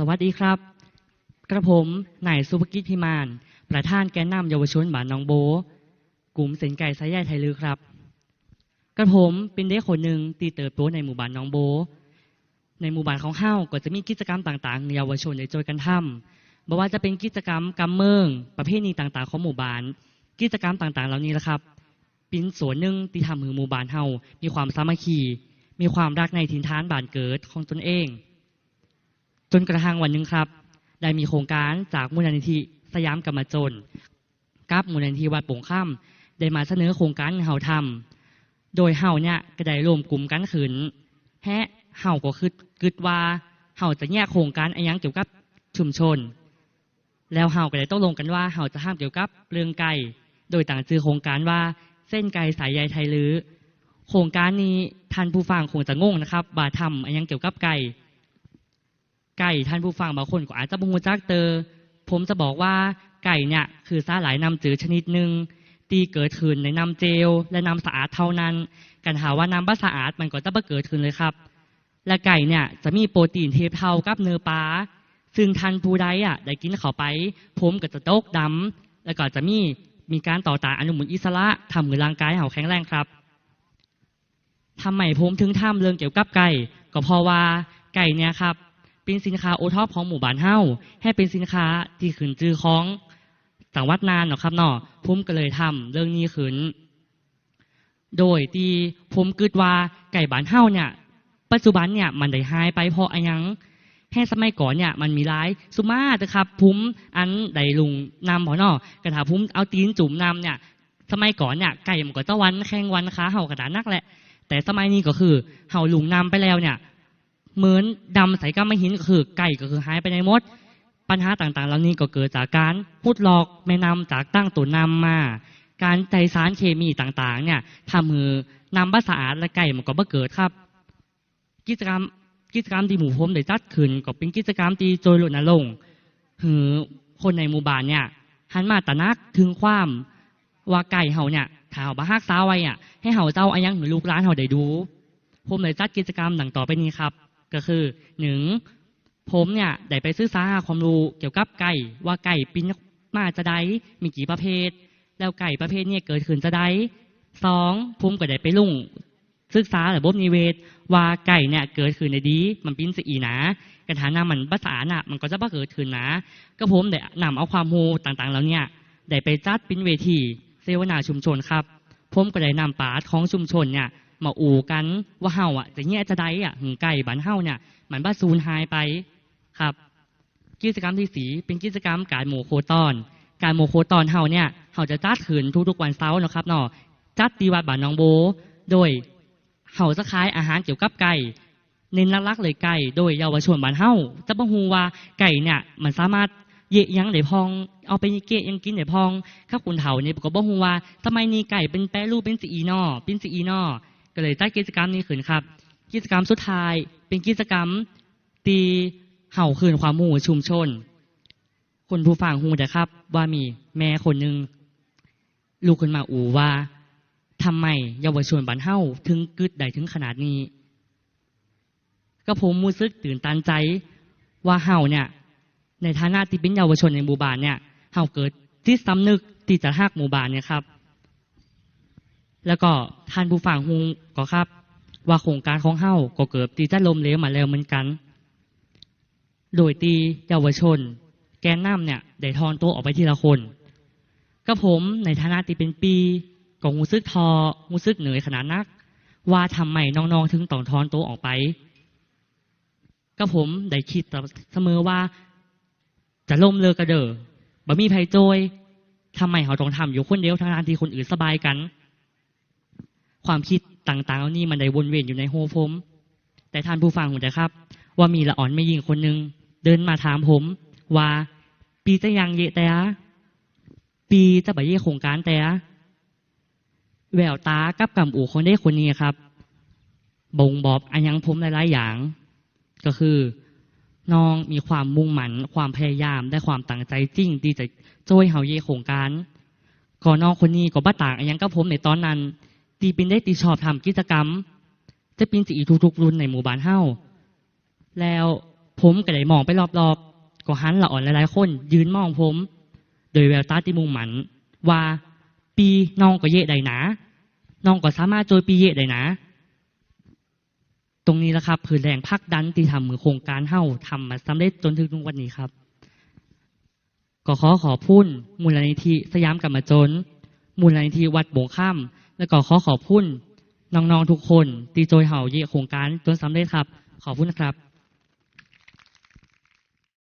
สวัสดีครับ กระผมนายสุภกิจพิมาน ประธานแกนนำเยาวชนบ้านหนองโบ กลุ่มเส้นไก่สายใยไทยลือครับ กระผมเป็นเด็กคนหนึ่งที่เติบโตในหมู่บ้านหนองโบ ในหมู่บ้านของเฮ้าก็จะมีกิจกรรมต่างๆเยาวชนได้จอยกันทำบ่ว่าจะเป็นกิจกรรมกำเมือง ประเพณีต่างๆของหมู่บ้าน กิจกรรมต่างๆ เหล่านี้แหละครับเป็นส่วนหนึ่งที่ทำให้หมู่บ้านเฮามีความสามัคคี มีความรักในถิ่นฐานบ้านเกิดของตนเอง จนกระทั่งวันหนึ่งครับ ได้มีโครงการจากมูลนิธิสยามกรรมจนกับมูลนิธิวัดโป่งค่ำได้มาเสนอโครงการให้เฮาทำโดยเฮาเนี่ยก็ได้รวมกลุ่มกันขึ้นแฮะเฮาก็คือคิดว่าเฮาจะแยกโครงการอะไรยังเกี่ยวกับชุมชน แล้วเฮาก็ได้ต้องลงกันว่าเฮาจะห้ามเกี่ยวกับเรื่องไก่โดยต่างชื่อโครงการว่าเส้นไก่สายใยไทยลือ โครงการนี้ท่านผู้ฟังคงจะงงนะครับว่าทำอะไรยังเกี่ยวกับไก่ ไก่ท่านผู้ฟังบางคนก็อาจจะบ่งจักเตอ ผมจะบอกว่าไก่เนี่ยคือสาหร่ายน้ำจืดชนิดหนึ่งตีเกิดขึ้นในน้ำเจล และน้ำสะอาดเท่านั้น กันหาว่าน้ำบ่สะอาดมันก็จะบ่เกิดขึ้นเลยครับ และไก่เนี่ยจะมีโปรตีนเทียบเท่ากับเนื้อปลาซึ่งท่านผู้ใดอะได้กินเข้าไป ผมก็จะตกดำแล้วก็จะมีมีการต่อต้านอนุมูลอิสระทำให้ร่างกายเราแข็งแรงครับทำไมผมถึงทำเรื่องเกี่ยวกับไก่ ก็เพราะว่าไก่เนี่ยครับ เป็นสินค้าโอท็อปของหมู่บ้านเฮ้าให้เป็นสินค้าที่ขึ้นจือของจังวัดนานเนาะครับเนาะผมก็เลยทำเรื่องนี้ขึ้น โดยที่ผมคิดว่าไก่บ้านเฮ้าเนี่ย ปัจจุบันเนี่ยมันได้หายไปเพราะอะไรหยังแห่สมัยก่อนเนี่ยมันมีหลายสุมาเถอะครับผมอันได้ลุงนำพอเนาะกระถาผมเอาตีนจุ่มนำเนี่ยสมัยก่อนเนี่ยไก่มันก็จะวันแข่งวันค้าเห่ากระดานนักแหละ แต่สมัยนี้ก็คือเห่าลุงนำไปแล้วเนี่ย เหมือนดำใส่ก้ามหินก็คือไก่ก็คือหายไปในมด ปัญหาต่างๆ เหล่านี้ก็เกิดจากการพูดหลอกแม่นำจากตั้งตัวนำมา การใจสารเคมีต่างๆ เนี่ยทำมือนำบาสะอาดและไก่มันก็บ่เกิดครับ กิจกรรมกิจกรรมที่หมู่ผมได้จัดขึ้นก็เป็นกิจกรรมที่โจยรณรงค์หือคนในหมู่บ้านเนี่ยหันมาตระหนักถึงความว่าไก่เฮาเนี่ยถ้าเฮาบ่ฮักษาไว้อะให้เฮาเจ้าอายังหรือลูกหลานเฮาได้ดูผมเลยจัดกิจกรรมดังต่อไปนี้ครับ ก็คือหนึ่งผมเนี่ยได้ไปศึกษาหาความรู้เกี่ยวกับไก่ว่าไก่ปิ้นมาจะได้มีกี่ประเภท แล้วไก่ประเภทเนี้เกิดขึ้นจะได้สองผมก็ได้ไปลุ่งศึกษาระบบนิเวศ ว่าไก่เนี่ยเกิดขึ้นในดี มันปิ้นสีนะกระถานามันภาษาน่ะมันก็จะบ่เกิดขึ้นนะก็ผมได้นำเอาความรู้ต่างๆ แล้วเนี่ยได้ไปจัดปิ้นเวทีเสวนาชุมชนครับผมก็ได้นำปาชญ์ของชุมชนเนี่ย มาอู่กันว่าเฮาอะจะแย่จะได้อะหึงไก่บ้านเฮาเนี่ยมันบ้าสูญหายไปครับ กิจกรรมที่สีเป็นกิจกรรมการโมโคตอน การโมโคตอนเฮาเนี่ยเฮาจะจัดขืนทุกๆวันเสาร์นะครับเนาะจัดตีวัดบ้านหนองโบ โดยเฮาจะขายอาหารเกี่ยวกับไก่เน้นลักๆเลยไก่โดยเยาวชนบ้านเฮาจะบ่ฮู้ว่าไก่เนี่ยมันสามารถเยะยังได้พอง เอาไปเกะยังกินได้พองข้าคุณเฒ่าเนี่ยก็บ่ฮู้ว่าทำไมนี่ไก่เป็นแปรรูปเป็นสีอีนอเป็นสีอีนอ ก็เลยจัดกิจกรรมนี้ขึ้นครับ กิจกรรมสุดท้าย เป็นกิจกรรม ตีเห่าคืนความหมู่ชุมชน คนผู้ฟังฮูนะครับ ว่ามีแม่คนหนึ่งลูกขึ้นมาอูว่าทำไมเยาวชนบ้านเฮาถึงกึดได้ถึงขนาดนี้ ก็ผมมูซึกตื่นตันใจว่าเฮาเนี่ย ในฐานะที่เป็นเยาวชนในหมู่บ้านเนี่ยเฮาเกิดที่สำนึกที่จะหักหมู่บ้านเนี่ยครับ แล้วก็ท่านผู้ฟังฮูก็ครับ ว่าโครงการของเฮาก็เกิดตีจะลมเหลวมาแล้วเหมือนกัน โดยตีเยาวชน แกนน้ำเนี่ยได้ทอนตัวออกไปทีละคนก็ผมในฐานะที่เป็นปีก็หูซึกทอหูซึกเหนื่อยขนาดนัก ว่าทำไมน้องๆถึงต้องทอนตัวออกไป ก็ผมได้คิดเสมอว่า จะล่มเลิกกระเดอบ่มีภัยโจยทำไมเขาต้องทำอยู่คนเดียวทั้งๆที่คนอื่นสบายกัน ความคิดต่างๆเหล่านี้มันได้วนเวียนอยู่ในหัวผม แต่ท่านผู้ฟังหูนะครับ ว่ามีละอ่อนไม่ยิงคนหนึ่งเดินมาถามผม ว่าปีจะยังเยแต่อะปีจะไปเย่โครงการแต่อะแววตากับกำอูคนได้คนนี้ครับ บ่งบอกอันยังผมหลายๆอย่าง ก็คือน้องมีความมุ่งหมั่นความพยายามและความตั้งใจจริงที่จะช่วยเฮาเย่โครงการก่อนน้องคนนี้ก็บ้าต่างอันยังกับผมในตอนนั้น ตีป็นได้ตีชอบทำกิจกรรม จะป็นสีทุกๆ รุ่นในหมู่บ้านเฮ้าแล้วผมก็ได้มองไปรอบๆก็หันละอ่อนหลายๆคน ยืนมองผม โดยแววตาที่มุ่งหมันว่าปีน้องก็เยะได้นะน้องก็สามารถโจยปีเยะได้นะ ตรงนี้ละครับคือแรงผลักดันที่ทำมือโครงการเฮ้าทำมาสำเร็จจนถึงทุกวันนี้ครับก็ขอขอบคุณมูลนิธิสยามกรรมจน มูลนิธิวัดบงข้าม และก็ขอขอบคุณน้องๆทุกคนที่โจยเห่าเยะโครงการจนสำเร็จครับ ขอบคุณครับ